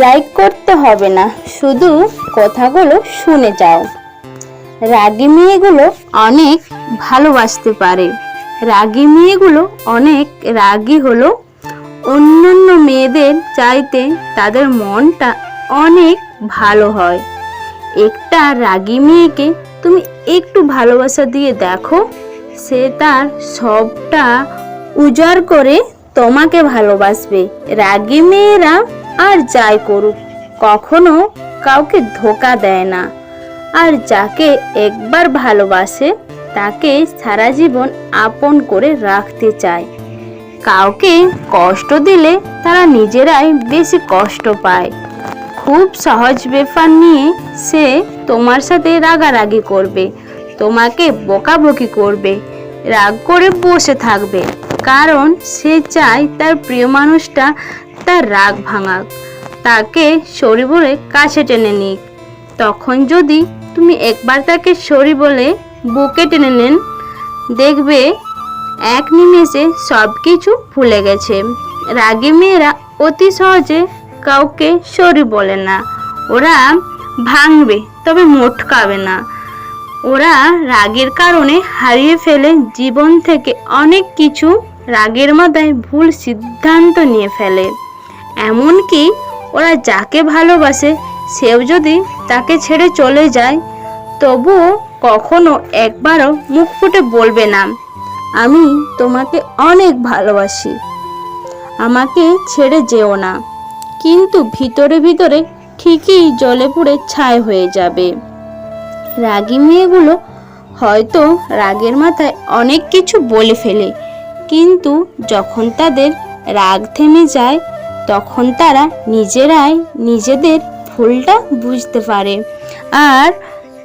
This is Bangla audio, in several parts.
লাইক করতে হবে না, শুধু কথাগুলো শুনে যাও। রাগী মেয়েগুলো অনেক ভালোবাসতে পারে। রাগী মেয়েগুলো অনেক রাগী হলো অন্যান্য মেয়েদের চাইতে তাদের মনটা অনেক ভালো হয়। একটা রাগী মেয়েকে তুমি একটু ভালোবাসা দিয়ে দেখো, সে তার সবটা উজাড় করে তোমাকে ভালোবাসবে। রাগী মেয়েরা আর যাই করুক, কখনো কাউকে ধোকা দেয় না। আর যাকে একবার ভালোবাসে, তাকে সারা জীবন আপন করে রাখতে চায়। কাউকে কষ্ট দিলে তারা নিজেরাই বেশি কষ্ট পায়। খুব সহজ ব্যাপার নিয়ে সে তোমার সাথে রাগারাগি করবে, তোমাকে বকাবকি করবে, রাগ করে বসে থাকবে। কারণ সে চায় তার প্রিয় মানুষটা তার রাগ ভাঙাক। তাকে সরি বলে কাছে টেনে নিক। তখন যদি তুমি একবার তাকে সরি বলে বুকে টেনে নেন, দেখবে এক নিমেষে সব কিছু ভুলে গেছে। রাগী মেয়েরা অতি সহজে কাউকে সরি বলে না। ওরা ভাঙবে, তবে মোটকাবে না। ওরা রাগের কারণে হারিয়ে ফেলে জীবন থেকে অনেক কিছু রাগের মাথায় ভুল সিদ্ধান্ত নিয়ে ফেলে। এমনকি ওরা যাকে ভালোবাসে, সেও যদি তাকে ছেড়ে চলে যায়, তবুও কখনো একবারও মুখ ফুটে বলবে না, আমি তোমাকে অনেক ভালোবাসি। আমাকে ছেড়ে যেও না। কিন্তু ভিতরে ভিতরে ঠিকই জলে পুড়ে ছাই হয়ে যাবে। রাগী মেয়েগুলো হয়তো রাগের মাথায় অনেক কিছু বলে ফেলে, কিন্তু যখন তাদের রাগ থেমে যায় তখন তারা নিজেরাই নিজেদের ভুলটা বুঝতে পারে। আর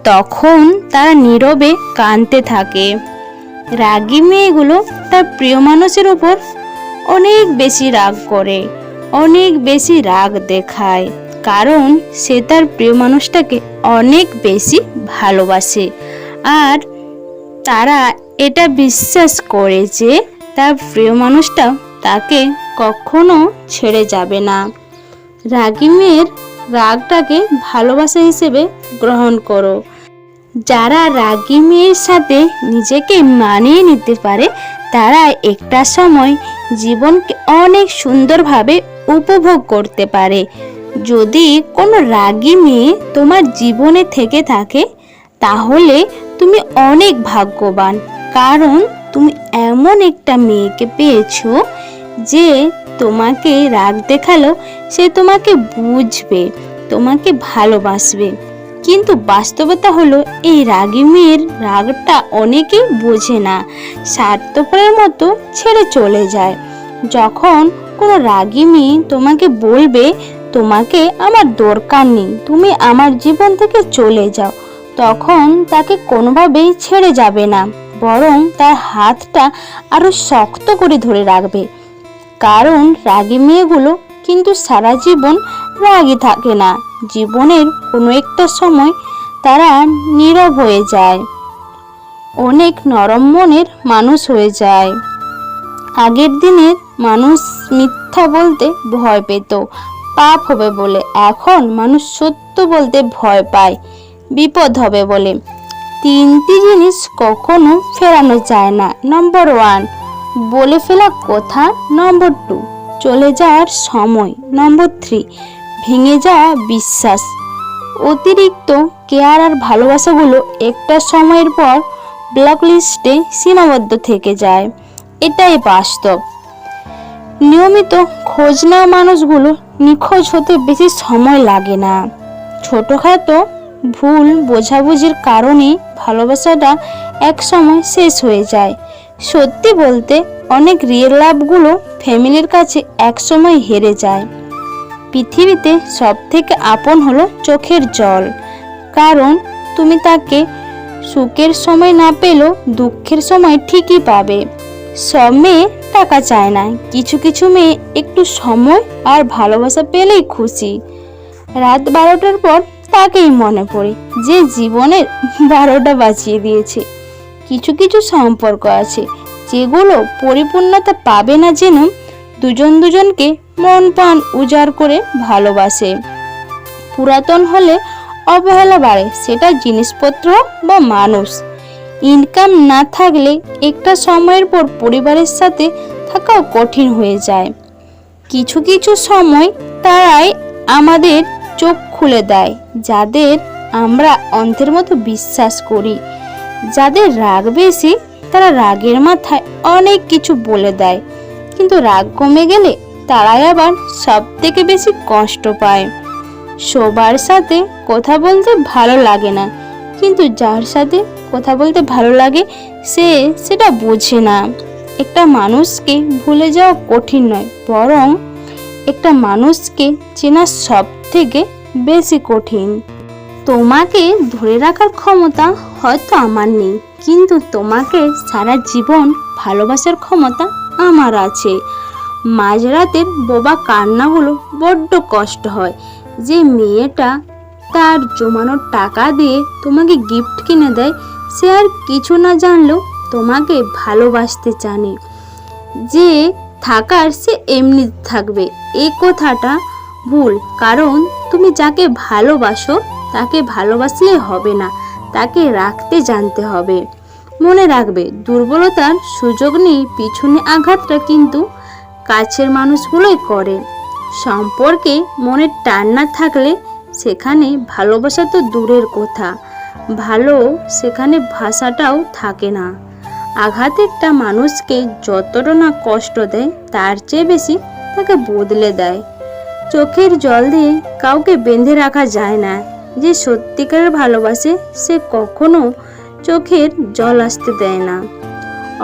তখন তারা নীরবে কাঁদতে থাকে। রাগী মেয়েগুলো তার প্রিয় মানুষের উপর অনেক বেশি রাগ করে, অনেক বেশি রাগ দেখায়। কারণ সে তার প্রিয় মানুষটাকে অনেক বেশি ভালোবাসে। আর তারা এটা বিশ্বাস করে যে তার প্রিয় মানুষটা তাকে কখনো ছেড়ে যাবে না। রাগী মেয়ের রাগটাকে ভালোবাসা হিসেবে গ্রহণ করো। যারা রাগী মেয়ের সাথে নিজেকে মানিয়ে নিতে পারে, তারা একটা সময় জীবনকে অনেক সুন্দরভাবে উপভোগ করতে পারে। যদি কোনো রাগী মেয়ে তোমার জীবনে থেকে থাকে, তাহলে তুমি অনেক ভাগ্যবান, কারণ তুমি এমন একটা মেয়েকে পেয়েছ যে তোমাকে রাগ দেখাল, সে তোমাকে বুঝবে, তোমাকে ভালোবাসবে। কিন্তু বাস্তবতা হলো, এই রাগী মেয়ের রাগটা অনেকেই বোঝে না। স্বার্থপরের মতো ছেড়ে চলে যায়। যখন কোনো রাগী মেয়ে তোমাকে বলবে, তোমাকে আমার দরকার নেই, তুমি আমার জীবন থেকে চলে যাও, তখন তাকে কোনোভাবেই ছেড়ে যাবে না, বরং তার হাতটা আরও শক্ত করে ধরে রাখবে। কারণ রাগী মেয়েগুলো কিন্তু সারা জীবন রাগী থাকে না। জীবনের কোনো একটা সময় তারা নীরব হয়ে যায়। অনেক নরম মনের মানুষ হয়ে যায়। আগের দিনের মানুষ মিথ্যা বলতে ভয় পেত, পাপ হবে বলে। এখন মানুষ সত্য বলতে ভয় পায়, বিপদ হবে বলে। তিনটি জিনিস কখনো ফেরানো যায় না। নম্বর ওয়ান বলে ফেলা কথা নম্বর টু। চলে যাওয়ার সময় নম্বর থ্রি। ভেঙে যাওয়া বিশ্বাস। অতিরিক্ত কেয়ার আর ভালোবাসাগুলো একটা সময়ের পর ব্লক লিস্টে সীমাবদ্ধ থেকে যায়। এটাই বাস্তব। নিয়মিত খোঁজ নেওয়া মানুষগুলো নিখোঁজ হতে বেশি সময় লাগে না। ছোটোখাটো ভুল বোঝাবুঝির কারণে ভালোবাসাটা এক সময় শেষ হয়ে যায়। সত্যি বলতে অনেক রিয়েল লাভগুলো ফ্যামিলির কাছে এক সময় হেরে যায়। পৃথিবীতে সব থেকে আপন হলো চোখের জল। কারণ তুমি তাকে সুখের সময় না পেলেও দুঃখের সময় ঠিকই পাবে। সব মেয়ে টাকা চায় না, কিছু কিছু মেয়ে একটু সময় আর ভালোবাসা পেলেই খুশি। রাত বারোটার পর তাকেই মনে পড়ে যে জীবনের বারোটা বাঁচিয়ে দিয়েছে। কিছু কিছু সম্পর্ক আছে, যেগুলো পরিপূর্ণতা পাবে না যেন দুজন দুজনকে মন প্রাণ উজাড় করে ভালোবাসে। পুরাতন হলে অবহেলা বাড়ে, সেটা জিনিসপত্র বা মানুষ। ইনকাম না থাকলে একটা সময়ের পর পরিবারের সাথে থাকাও কঠিন হয়ে যায়। কিছু কিছু সময় তারাই আমাদের চোখ খুলে দেয়, যাদের আমরা অন্ধের মতো বিশ্বাস করি। যাদের রাগ বেশি, তারা রাগের মাথায় অনেক কিছু বলে দেয়। কিন্তু রাগ কমে গেলে তারাই আবার সব থেকে বেশি কষ্ট পায়। সবার সাথে কথা বলতে ভালো লাগে না, কিন্তু যার সাথে কথা বলতে ভালো লাগে, সে সেটা বোঝে না। একটা মানুষকে ভুলে যাওয়া কঠিন নয়, বরং একটা মানুষকে চেনা সব থেকে বেশি কঠিন। তোমাকে ধরে রাখার ক্ষমতা হয়তো আমার নেই। কিন্তু তোমাকে সারা জীবন ভালোবাসার ক্ষমতা আমার আছে। মাঝরাতের বোবা কান্নাগুলো বড্ড কষ্ট হয়। যে মেয়েটা তার জমানো টাকা দিয়ে তোমাকে গিফট কিনে দেয়, সে আর কিছু না জানলেও তোমাকে ভালোবাসতে জানে। যে থাকার সে এমনি থাকবে। এই কথাটা ভুল, কারণ তুমি যাকে ভালোবাসো তাকে ভালোবাসলে হবে না, তাকে রাখতে জানতে হবে। মনে রাখবে, দুর্বলতার সুযোগ নেই পিছনে আঘাতটা কিন্তু কাছের মানুষগুলোই করে। সম্পর্কে মনের টান না থাকলে সেখানে ভালোবাসা তো দূরের কথা, ভালো সেখানে ভাষাটাও থাকে না। আঘাত একটা মানুষকে যতটা না কষ্ট দেয়, তার চেয়ে বেশি তাকে বদলে দেয়। চোখের জল দিয়ে কাউকে বেঁধে রাখা যায় না। যে সত্যিকারের ভালোবাসে সে কখনো চোখের জল আসতে দেয় না।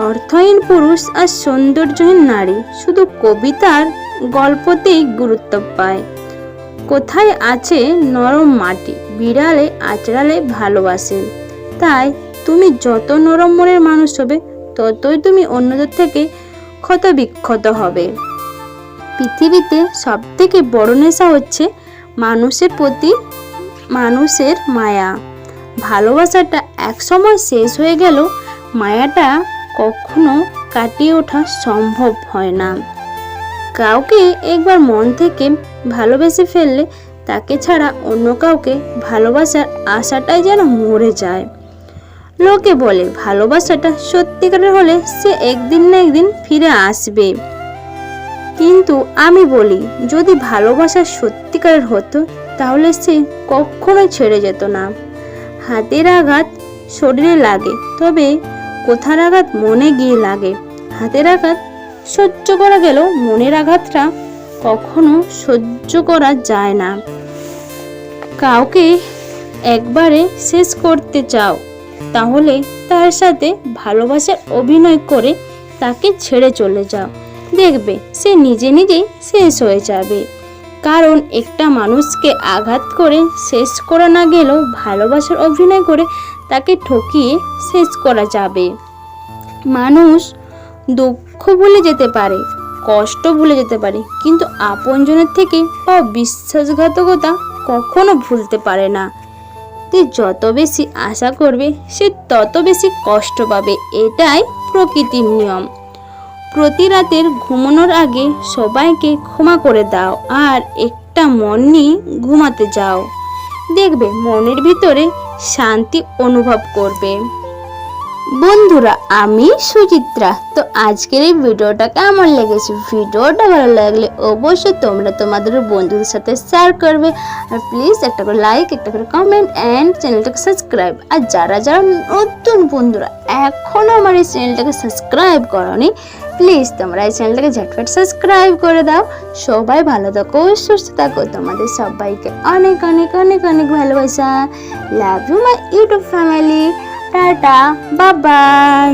অর্থহীন পুরুষ আর সৌন্দর্যহীন নারী শুধু কবিতার গল্পতেই গুরুত্ব পায়। কোথায় আছে নরম মাটি, বিড়ালে, আচড়ালে ভালোবাসে। তাই তুমি যত নরম মনের মানুষ হবে, ততই তুমি অন্যদের থেকে ক্ষত বিক্ষত হবে। পৃথিবীতে সব থেকে বড় নেশা হচ্ছে মানুষের প্রতি মানুষের মায়া। ভালোবাসাটা একসময় শেষ হয়ে গেল, মায়াটা কখনো কাটিয়ে ওঠা সম্ভব হয় না। কাউকে একবার মন থেকে ভালোবেসে ফেললে তাকে ছাড়া অন্য কাউকে ভালোবাসার আশাটাই যেন মরে যায়। লোকে বলে, ভালোবাসাটা সত্যিকারের হলে সে একদিন না একদিন ফিরে আসবে। কিন্তু আমি বলি, যদি ভালোবাসা সত্যিকারের হতো তাহলে সে কখনোই ছেড়ে যেত না। হাতের আঘাত শরীরে লাগে, তবে কোথার আঘাত মনে গিয়ে লাগে? হাতের আঘাত সহ্য করা গেল মনের আঘাতটা কখনো সহ্য করা যায় না। কাউকে একবারে শেষ করতে চাও, তাহলে তার সাথে ভালোবাসার অভিনয় করে তাকে ছেড়ে চলে যাও। দেখবে, সে নিজে নিজেই শেষ হয়ে যাবে। কারণ একটা মানুষকে আঘাত করে শেষ করা না গেলেও ভালোবাসার অভিনয় করে তাকে ঠকিয়ে শেষ করা যাবে। মানুষ দুঃখ ভুলে যেতে পারে, কষ্ট ভুলে যেতে পারে, কিন্তু আপনজনের থেকে বা বিশ্বাসঘাতকতা কখনো ভুলতে পারে না। তুই যত বেশি আশা করবে, সে তত বেশি কষ্ট পাবে, এটাই প্রকৃতির নিয়ম। প্রতি রাতের ঘুমানোর আগে সবাইকে ক্ষমা করে দাও আর একটা মন নিয়ে ঘুমাতে যাও। দেখবে মনের ভিতরে শান্তি অনুভব করবে। বন্ধুরা, আমি সুচিত্রা। তো আজকের এই ভিডিওটা কেমন লেগেছে? ভিডিওটা ভালো লাগলে অবশ্যই তোমরা তোমাদের বন্ধুদের সাথে শেয়ার করবে। আর প্লিজ একটা করে লাইক একটা করে কমেন্ট অ্যান্ড চ্যানেলটাকে সাবস্ক্রাইব আর যারা যারা নতুন বন্ধুরা এখনও আমার এই চ্যানেলটাকে সাবস্ক্রাইব করনি প্লিজ তোমরা এই চ্যানেলটাকে ঝটফট সাবস্ক্রাইব করে দাও। সবাই ভালো থাকো, সুস্থ থাকো। তোমাদের সবাইকে অনেক অনেক অনেক অনেক ভালোবাসা। Love you my YouTube family tata bye